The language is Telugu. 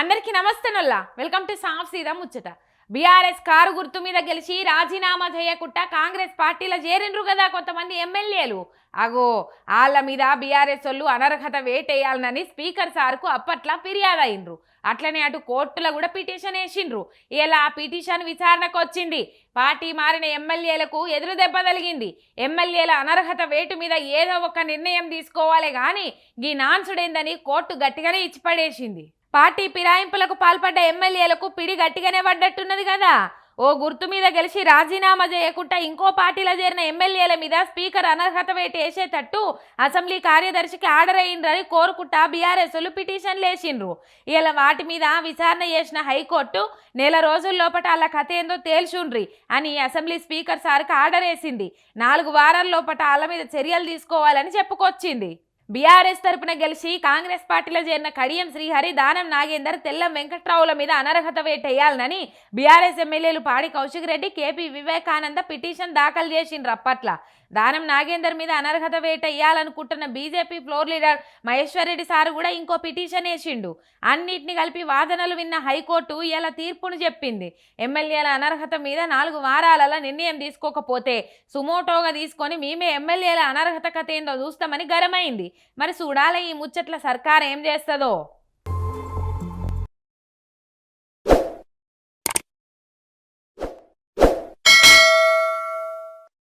అందరికీ నమస్తేనల్లా వెల్కమ్ టు సాఫ్ సీదా ముచ్చట. బీఆర్ఎస్ కారు గుర్తు మీద గెలిచి రాజీనామా చేయకుండా కాంగ్రెస్ పార్టీలో చేరిండ్రు కదా కొంతమంది ఎమ్మెల్యేలు. అగో వాళ్ళ మీద బీఆర్ఎస్ వాళ్ళు అనర్హత వేటేయాలనని స్పీకర్ సార్కు అప్పట్లా ఫిర్యాదు అయిండ్రు అట్లనే అటు కోర్టులో కూడా పిటిషన్ వేసిండ్రు. ఇలా ఆ పిటిషన్ విచారణకు వచ్చింది పార్టీ మారిన ఎమ్మెల్యేలకు ఎదురు దెబ్బ తగిలింది. ఎమ్మెల్యేల అనర్హత వేటు మీద ఏదో ఒక నిర్ణయం తీసుకోవాలి కానీ ఈ నాన్సుడేందని కోర్టు గట్టిగానే ఇచ్చిపడేసింది. పార్టీ ఫిరాయింపులకు పాల్పడ్డ ఎమ్మెల్యేలకు పిడి గట్టిగానే పడ్డట్టున్నది కదా. ఓ గుర్తు మీద గెలిచి రాజీనామా చేయకుండా ఇంకో పార్టీలో చేరిన ఎమ్మెల్యేల మీద స్పీకర్ అనర్హత వేటు వేసేటట్టు అసెంబ్లీ కార్యదర్శికి ఆర్డర్ అయ్యిండ్రని కోరుకుంటా బీఆర్ఎస్లు పిటిషన్లు వేసిండ్రు. ఇలా వాటి మీద విచారణ చేసిన హైకోర్టు నెల రోజుల లోపల వాళ్ళ కథ ఏందో తేల్చుండ్రి అని అసెంబ్లీ స్పీకర్ సార్కి ఆర్డర్ వేసింది. నాలుగు వారాల లోపల వాళ్ళ మీద చర్యలు తీసుకోవాలని చెప్పుకొచ్చింది. బీఆర్ఎస్ తరపున గెలిచి కాంగ్రెస్ పార్టీలో చేరిన కడియం శ్రీహరి దానం నాగేందర్ తెల్లం వెంకట్రావుల మీద అనర్హత వేటేయాలనని బీఆర్ఎస్ ఎమ్మెల్యేలు పాడి కౌశిక్ రెడ్డి కేపీ వివేకానంద పిటిషన్ దాఖలు చేసిండ్రు అప్పట్ల. దానం నాగేందర్ మీద అనర్హత వేట వేయాలనుకుంటున్న BJP floor leader Maheshwar Reddy sir కూడా ఇంకో పిటిషన్ వేసిండు. అన్నిటిని కలిపి వాదనలు విన్న హైకోర్టు ఇలా తీర్పును చెప్పింది. ఎమ్మెల్యేల అనర్హత మీద నాలుగు వారాలలో నిర్ణయం తీసుకోకపోతే సుమోటోగా తీసుకొని మేమే ఎమ్మెల్యేల అనర్హత కథ ఏందో చూస్తామని గరమైంది మరి చూడాలి ఈ ముచ్చట్ల సర్కార్ ఏం చేస్తుందో.